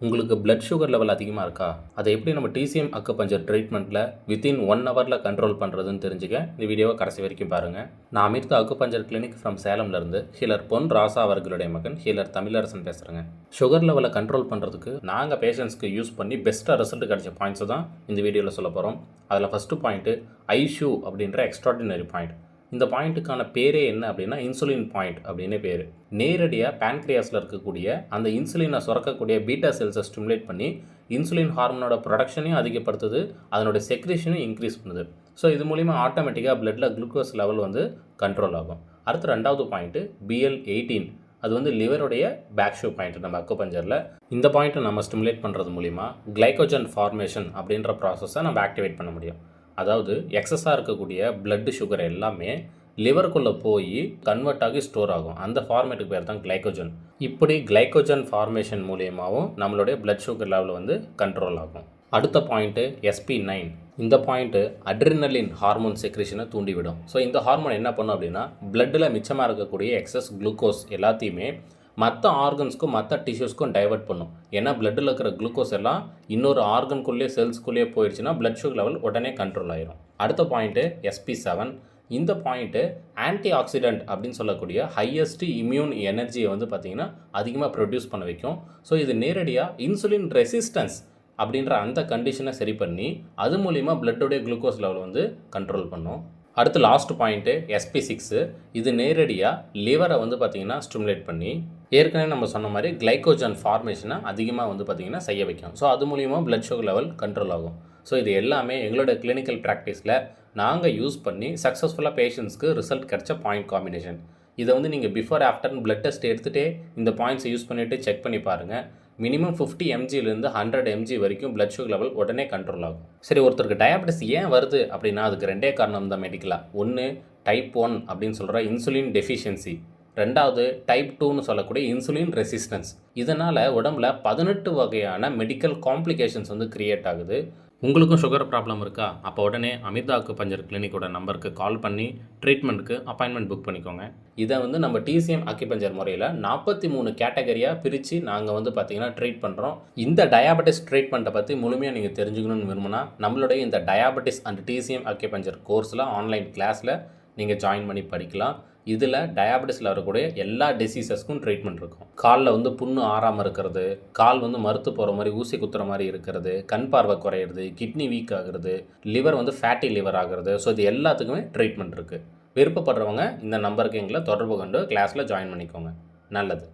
உங்களுக்கு blood sugar level அதிகமாக இருக்கா? அதை எப்படி நம்ம டிசிஎம் அக்குபஞ்சர் ட்ரீட்மெண்ட்டில் வித்தின் ஒன் ஹவரில் கண்ட்ரோல் பண்ணுறதுன்னு தெரிஞ்சுக்க இந்த வீடியோவை கடைசி வரைக்கும் பாருங்கள் நான் அமிர்த அக்குபஞ்சர் கிளினிக் ஃப்ரம் சேலம்லேருந்து ஹீலர் பொன் ராசா அவர்களுடைய மகன் ஹீலர் தமிழரசன் பேசுகிறேங்க சுகர் லெவலை கண்ட்ரோல் பண்ணுறதுக்கு நாங்கள் பேஷண்ட்ஸ்க்கு யூஸ் பண்ணி பெஸ்ட்டாக ரிசல்ட் கிடைச்ச பாயிண்ட்ஸை தான் இந்த வீடியோவில் சொல்ல போகிறோம் அதில் ஃபஸ்ட்டு பாயிண்ட்டு ஐஷூ அப்படின்ற எக்ஸ்ட்ராடினரி பாயிண்ட் இந்த பாயிண்ட்டுக்கான பேரே என்ன அப்படின்னா இன்சுலின் பாயிண்ட் அப்படின்னு பேர். நேரடியாக பேன்க்ரியாஸில் இருக்கக்கூடிய அந்த இன்சுலினை சுரக்கக்கூடிய பீட்டா செல்ஸை ஸ்டிமுலேட் பண்ணி இன்சுலின் ஹார்மோனோட ப்ரொடக்ஷனையும் அதிகப்படுத்துது அதனுடைய செக்ரேஷனையும் இன்க்ரீஸ் பண்ணுது. ஸோ இது மூலிமா ஆட்டோமேட்டிக்காக பிளட்டில் குளுக்கோஸ் லெவல் வந்து கண்ட்ரோல் ஆகும். அடுத்து ரெண்டாவது பாயிண்ட்டு பிஎல் எயிட்டீன் அது வந்து லிவருடைய பேக் ஷூ பாயிண்ட் நம்ம அக்குபஞ்சரில். இந்த பாயிண்ட்டை நம்ம ஸ்டிமுலேட் பண்ணுறது மூலிமா கிளைக்கோஜன் ஃபார்மேஷன் அப்படின்ற ப்ராசஸை நம்ம ஆக்டிவேட் பண்ண முடியும். அதாவது எக்ஸஸாக இருக்கக்கூடிய blood சுகர் எல்லாமே லிவருக்குள்ளே போய் கன்வெர்ட் ஆகி ஸ்டோர் ஆகும். அந்த ஃபார்மேட்டுக்கு பேர் தான் கிளைக்கோஜன் இப்படி கிளைக்கோஜன் ஃபார்மேஷன் மூலியமாகவும் நம்மளுடைய பிளட் சுகர் லெவல் வந்து கண்ட்ரோல் ஆகும். அடுத்த பாயிண்ட்டு எஸ்பி நைன் இந்த பாயிண்ட்டு அட்ரினலின் ஹார்மோன் செக்ரிஷனை தூண்டிவிடும். ஸோ இந்த ஹார்மோன் என்ன பண்ணும் அப்படின்னா பிளட்டில் மிச்சமாக இருக்கக்கூடிய எக்ஸஸ் குளுக்கோஸ் எல்லாத்தையுமே மற்ற ஆர்கன்ஸ்க்கும் மற்ற டிஷ்யூஸ்க்கும் டைவர்ட் பண்ணும். ஏன்னா பிளட்டில் இருக்கிற குளுக்கோஸ் எல்லாம் இன்னொரு ஆர்கன்குள்ளேயே செல்ஸ்குள்ளேயே போயிடுச்சுன்னா பிளட் சுகர் லெவல் உடனே கண்ட்ரோல் ஆயிரும். அடுத்த பாயிண்ட்டு எஸ்பி செவன் இந்த பாயிண்ட்டு ஆன்டி ஆக்சிடென்ட் அப்படின்னு சொல்லக்கூடிய ஹையஸ்ட் இம்யூன் எனர்ஜியை வந்து பார்த்திங்கன்னா அதிகமாக ப்ரொடியூஸ் பண்ண வைக்கும். ஸோ இது நேரடியாக இன்சுலின் ரெசிஸ்டன்ஸ் அப்படின்ற அந்த கண்டிஷனை சரி பண்ணி அது மூலிமா பிளட்டோடைய குளுக்கோஸ் லெவல் வந்து கண்ட்ரோல் பண்ணும். அடுத்து லாஸ்ட் பாயிண்ட்டு எஸ்பி சிக்ஸு இது நேரடியாக லிவரை வந்து பார்த்திங்கன்னா ஸ்டிமுலேட் பண்ணி ஏற்கனவே நம்ம சொன்ன மாதிரி கிளைக்கோஜன் ஃபார்மேஷனை அதிகமாக வந்து பார்த்திங்கன்னா செய்ய வைக்கும். ஸோ அது மூலிமா பிளட் சுகர் லெவல் கண்ட்ரோல் ஆகும். ஸோ இது எல்லாமே எங்களோட கிளினிக்கல் ப்ராக்டிஸில் நாங்கள் யூஸ் பண்ணி சக்ஸஸ்ஃபுல்லாக பேஷண்ட்ஸ்க்கு ரிசல்ட் கிடைச்ச பாயிண்ட் காம்பினேஷன் இதை வந்து நீங்கள் பிஃபோர் ஆஃப்டர் பிளட் டெஸ்ட் எடுத்துகிட்டே இந்த பாயிண்ட்ஸை யூஸ் பண்ணிவிட்டு செக் பண்ணி பாருங்கள் மினிமம் ஃபிஃப்டி எம்ஜிலேருந்து ஹண்ட்ரட் எம்ஜி வரைக்கும் பிளட் சுகர் லெவல் உடனே கண்ட்ரோல் ஆகும். சரி ஒருத்தருக்கு டயபெட்டிஸ் ஏன் வருது அப்படின்னா அதுக்கு ரெண்டே காரணம் தான் மெடிக்கலாக ஒன்று டைப் ஒன் அப்படின்னு சொல்கிற இன்சுலின் டெஃபிஷியன்சி ரெண்டாவது டைப் டூன்னு சொல்லக்கூடிய இன்சுலின் ரெசிஸ்டன்ஸ் இதனால் உடம்புல பதினெட்டு வகையான மெடிக்கல் காம்ப்ளிகேஷன்ஸ் வந்து கிரியேட் ஆகுது. உங்களுக்கும் சுகர் ப்ராப்ளம் இருக்கா? அப்போ உடனே அமிர்தாக்கு பஞ்சர் கிளினிக்கோட நம்பருக்கு கால் பண்ணி ட்ரீட்மெண்ட்டுக்கு அப்பாயின்மெண்ட் புக் பண்ணிக்கோங்க. இதை வந்து நம்ம டிசிஎம் அக்கிபஞ்சர் முறையில் நாற்பத்தி மூணு கேட்டகரியாக பிரித்து நாங்கள் வந்து பார்த்திங்கன்னா ட்ரீட் பண்ணுறோம் இந்த டயாபெட்டிஸ் ட்ரீட்மெண்ட்டை பற்றி முழுமையாக நீங்கள் தெரிஞ்சுக்கணும்னு விரும்பினா நம்மளுடைய இந்த டயாபெட்டிஸ் அண்ட் டிசிஎம் அக்கிபஞ்சர் கோர்ஸில் ஆன்லைன் கிளாஸில் நீங்கள் ஜாயின் பண்ணி படிக்கலாம். இதில் டயாபெட்டிஸில் வரக்கூடிய எல்லா டிசீசஸ்க்கும் ட்ரீட்மெண்ட் இருக்கும். காலில் வந்து புண்ணு ஆறாமல் இருக்கிறது கால் வந்து மறுத்து போகிற மாதிரி ஊசி குத்துற மாதிரி இருக்கிறது கண் பார்வை குறையிறது கிட்னி வீக் ஆகுறது லிவர் வந்து ஃபேட்டி லிவர் ஆகுறது. ஸோ இது எல்லாத்துக்குமே ட்ரீட்மெண்ட் இருக்குது விருப்பப்படுறவங்க இந்த நம்பருக்கு எங்களை தொடர்பு கொண்டு கிளாஸில் ஜாயின் பண்ணிக்கோங்க. நல்லது.